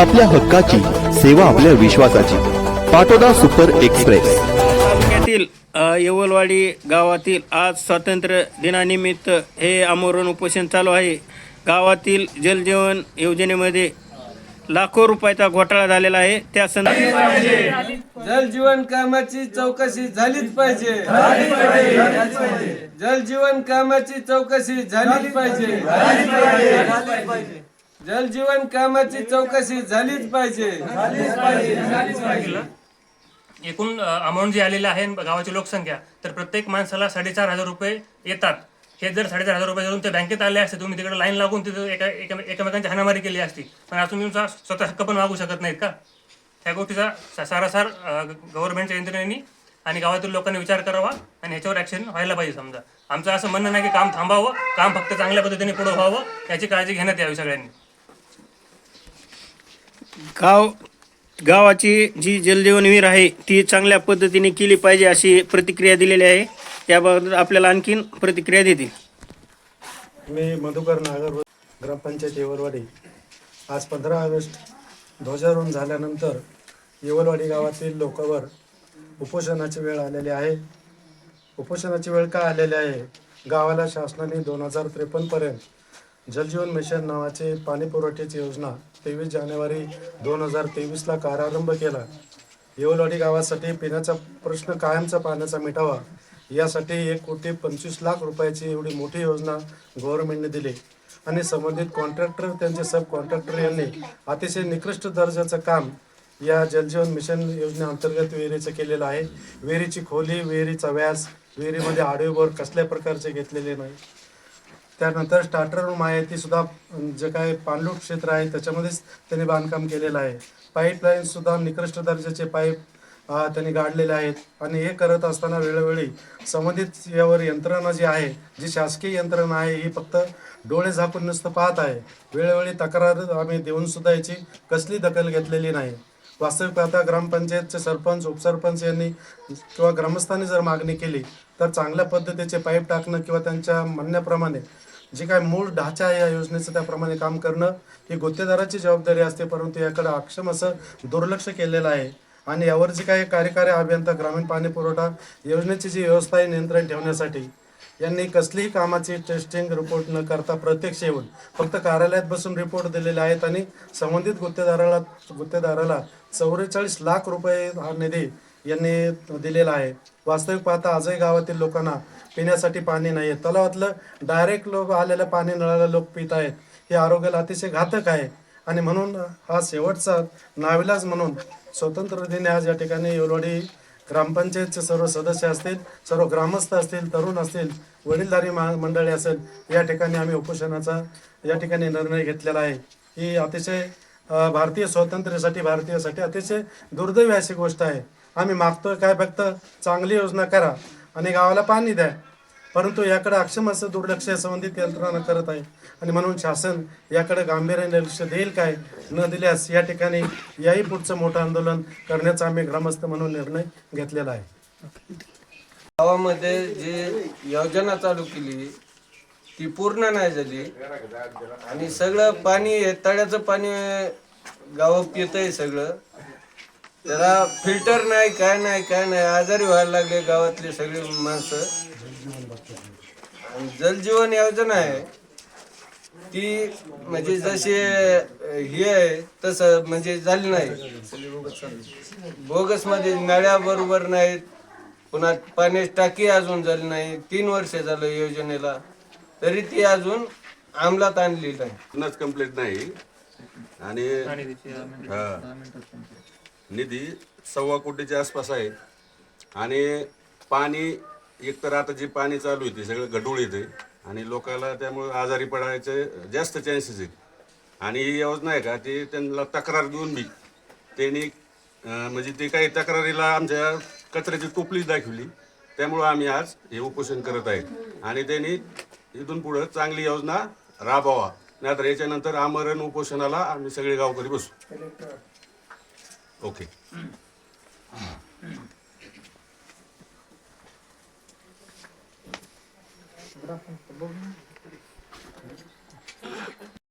आपल्या हक्काची सेवा आपल्या विश्वासाची. Patoda super express. तालुक्यातील येवलवाडी गावातील आज स्वातंत्र्य दिनानिमित्त हे आमरण उपोषण चालू आहे. गावातील जलजीवन योजनेमध्ये लाखो रुपयाचा घोटाळा झालेला आहे. त्या संदर्भात जल जीवन कामाची चौकशी झालीच पाहिजे. जल जीवन कामाची चौकशी झालीच पाहिजे. जल जीवन कामाची चौकशी झालीच पाहिजे. एकूण अमाऊंट जी आलेली आहे गावाची लोकसंख्या तर प्रत्येक माणसाला साडेचार हजार रुपये येतात. हे जर साडेचार हजार रुपये धरून ते बँकेत आले असते तुम्ही तिकडे लाईन लागून तिथं एका एका- एकमेकांची हाणामारी केली असती पण आज तुम्ही तुमचा स्वतः हक्क पण मागू शकत नाहीत का? ह्या गोष्टीचा सारासार गव्हर्नमेंटच्या यंत्रणेनी आणि गावातील लोकांनी विचार करावा आणि ह्याच्यावर ॲक्शन व्हायला पाहिजे समजा. आमचं असं म्हणणं नाही की काम थांबावं काम फक्त चांगल्या पद्धतीने पुढं व्हावं याची काळजी घेण्यात यावी सगळ्यांनी. गाव गावाची जी जलजीवन विहीर आहे ती चांगल्या पद्धतीने केली पाहिजे अशी प्रतिक्रिया दिलेली आहे. याबाबत आपल्याला आणखीन प्रतिक्रिया देतील. मी मधुकर नागर ग्रामपंचायत येवलवाडी. आज पंधरा ऑगस्ट ध्वजारोहण झाल्यानंतर येवलवाडी गावातील लोकांवर उपोषणाची वेळ आलेली आहे. उपोषणाची वेळ का आलेली आहे? गावाला शासनाने दोन हजार त्रेपन्नपर्यंत जलजीवन मिशन नावाचे पाणी पुरवठ्याची योजना तेवीस जानेवारी दोन हजार तेवीसला कारारंभ केला. येवलवाडी गावासाठी पिण्याचा प्रश्न कायमचा पाण्याचा मिटावा यासाठी एक कोटी पंचवीस लाख रुपयाची एवढी मोठी योजना गव्हर्नमेंटने दिली. आणि संबंधित कॉन्ट्रॅक्टर त्यांचे सब कॉन्ट्रॅक्टर यांनी अतिशय निकृष्ट दर्जाचं काम या जलजीवन मिशन योजनेअंतर्गत विहिरीचं केलेलं आहे. विहिरीची खोली विहिरीचा व्यास विहिरीमध्ये आडवे बोर कसल्या प्रकारचे घेतलेले नाही. त्यानंतर स्टार्टर रूम आहे ती सुद्धा जे काय पाणलोट क्षेत्र आहे त्याच्यामध्येच त्यांनी बांधकाम केलेलं आहे. पाईपलाईन सुद्धा निकृष्ट दर्जाचे पाईप त्यांनी गाडलेले आहेत. आणि हे करत असताना वेळोवेळी संबंधित यावर यंत्रणा जी आहे जी शासकीय यंत्रणा आहे ही फक्त डोळे झाकून नुसतं पाहत आहे. वेळोवेळी तक्रार आम्ही देऊन सुद्धा याची कसली दखल घेतलेली नाही. वास्तविक आता ग्रामपंचायतचे सरपंच उपसरपंच यांनी किंवा ग्रामस्थांनी जर मागणी केली तर चांगल्या पद्धतीचे पाईप टाकणं किंवा त्यांच्या म्हणण्याप्रमाणे जे काय मूळ ढाचा आहे या योजनेचं त्याप्रमाणे काम करणं ही गुत्तेदाराची जबाबदारी असते परंतु याकडे अक्षम असं दुर्लक्ष केलेलं आहे. आणि यावर जे काही कार्यकारी अभियंता ग्रामीण पाणी पुरवठा योजनेची जी व्यवस्था आहे नियंत्रण ठेवण्यासाठी यांनी कसलीही कामाची टेस्टिंग रिपोर्ट न करता प्रत्यक्ष येऊन फक्त कार्यालयात बसून रिपोर्ट दिलेले आहेत आणि संबंधित गुत्तेदाराला गुत्तेदाराला चौवेचाळीस लाख रुपये हा निधी यांनी दिलेला आहे. वास्तविक पाहता आजही गावातील लोकांना पिण्यासाठी पाणी नाही आहे तलावातलं डायरेक्ट लोक आलेलं पाणी नळाला लोक पित आहेत. हे आरोग्याला अतिशय घातक आहे. आणि म्हणून हा शेवटचा नाविलाज म्हणून स्वतंत्र दिने आज या ठिकाणी येवलवाडी ग्रामपंचायतचे सर्व सदस्य असतील सर्व ग्रामस्थ असतील तरुण असतील वडीलधारी मंडळी असेल या ठिकाणी आम्ही उपोषणाचा या ठिकाणी निर्णय घेतलेला आहे. ही अतिशय भारतीय स्वातंत्र्यासाठी भारतीयासाठी अतिशय दुर्दैवी अशी गोष्ट आहे. आम्ही मागतोय काय फक्त चांगली योजना करा आणि गावाला पाणी द्या. परंतु याकडे अक्षम असं दुर्लक्ष संबंधित यंत्रणा करत आहे. आणि म्हणून शासन याकडे गांभीर्याने लक्ष देईल काय? न दिल्यास या ठिकाणी याही पुढचं मोठं आंदोलन करण्याचा आम्ही ग्रामस्थ म्हणून निर्णय घेतलेला आहे. गावामध्ये जे योजना चालू केली ती पूर्ण नाही झाली. आणि सगळं पाणी तळ्याचं पाणी गावात पितय सगळं. त्याला फिल्टर नाही काय नाही काय नाही. आजारी व्हायला लागले गावातले सगळे माणसं. आणि जलजीवन योजना आहे. ती म्हणजे जशी हे आहे तसं म्हणजे झाली नाही. बोगसमध्ये नळ्या बरोबर नाहीत. पुन्हा पाण्याची टाकी अजून झाली नाही. तीन वर्ष झालं योजनेला. तरी ती अजून अंमलात आणली नाही. कंप्लीट नाही. आणि हा. निधी सव्वा कोटीच्या आसपास आहे. आणि पाणी एकतर आता जे पाणी चालू आहे ती सगळं गढूळ येते. आणि लोकांना त्यामुळे आजारी पडायचे जास्त चान्सेस आहेत. आणि ही योजना आहे का ते त्यांना तक्रार देऊन बी त्यांनी म्हणजे ते काही तक्रारीला आमच्या कचऱ्याची टोपली दाखवली. त्यामुळं आम्ही आज हे उपोषण करत आहे आणि त्यांनी इथून पुढं चांगली योजना राबवा नाहीतर याच्यानंतर आमरण उपोषणाला आम्ही सगळे गावकरी बसू. Okay. Здравствуйте,